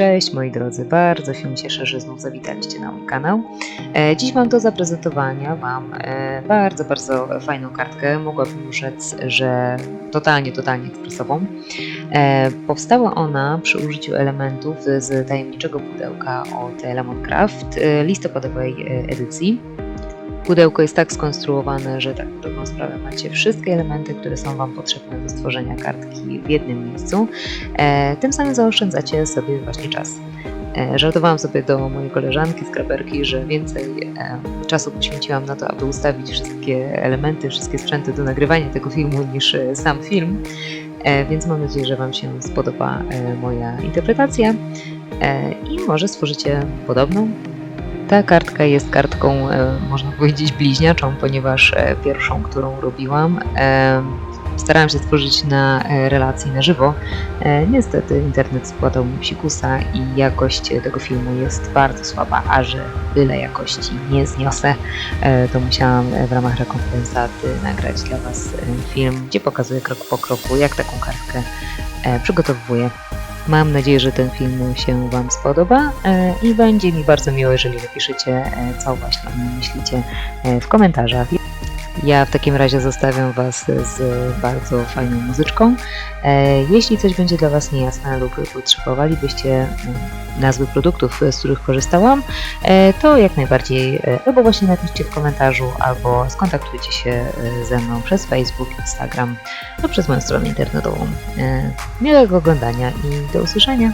Cześć moi drodzy, bardzo się cieszę, że znów zawitaliście na mój kanał. E, Dziś mam do zaprezentowania Wam e, bardzo, bardzo fajną kartkę. Mogłabym rzec, że totalnie, totalnie ekspresową. E, Powstała ona przy użyciu elementów z tajemniczego pudełka od Lemoncraft e, listopadowej edycji. Pudełko jest tak skonstruowane, że tak dobrą sprawę macie wszystkie elementy, które są Wam potrzebne do stworzenia kartki w jednym miejscu. E, tym samym zaoszczędzacie sobie właśnie czas. E, żartowałam sobie do mojej koleżanki z kraperki, że więcej e, czasu poświęciłam na to, aby ustawić wszystkie elementy, wszystkie sprzęty do nagrywania tego filmu niż e, sam film. E, więc mam nadzieję, że Wam się spodoba e, moja interpretacja e, i może stworzycie podobną. Ta kartka jest kartką, e, można powiedzieć, bliźniaczą, ponieważ e, pierwszą, którą robiłam, e, starałam się stworzyć na relacji na żywo. Niestety internet składał mi psikusa i jakość tego filmu jest bardzo słaba, a że byle jakości nie zniosę, to musiałam w ramach rekompensaty nagrać dla Was film, gdzie pokazuję krok po kroku, jak taką kartkę przygotowuję. Mam nadzieję, że ten film się Wam spodoba e, i będzie mi bardzo miło, jeżeli napiszecie, e, co właśnie myślicie e, w komentarzach. Ja w takim razie zostawiam Was z bardzo fajną muzyczką. E, Jeśli coś będzie dla Was niejasne lub potrzebowalibyście mm, nazwy produktów, z których korzystałam, e, to jak najbardziej e, albo właśnie napiszcie w komentarzu, albo skontaktujcie się ze mną przez Facebook, Instagram lub przez moją stronę internetową. Miłego oglądania i do usłyszenia!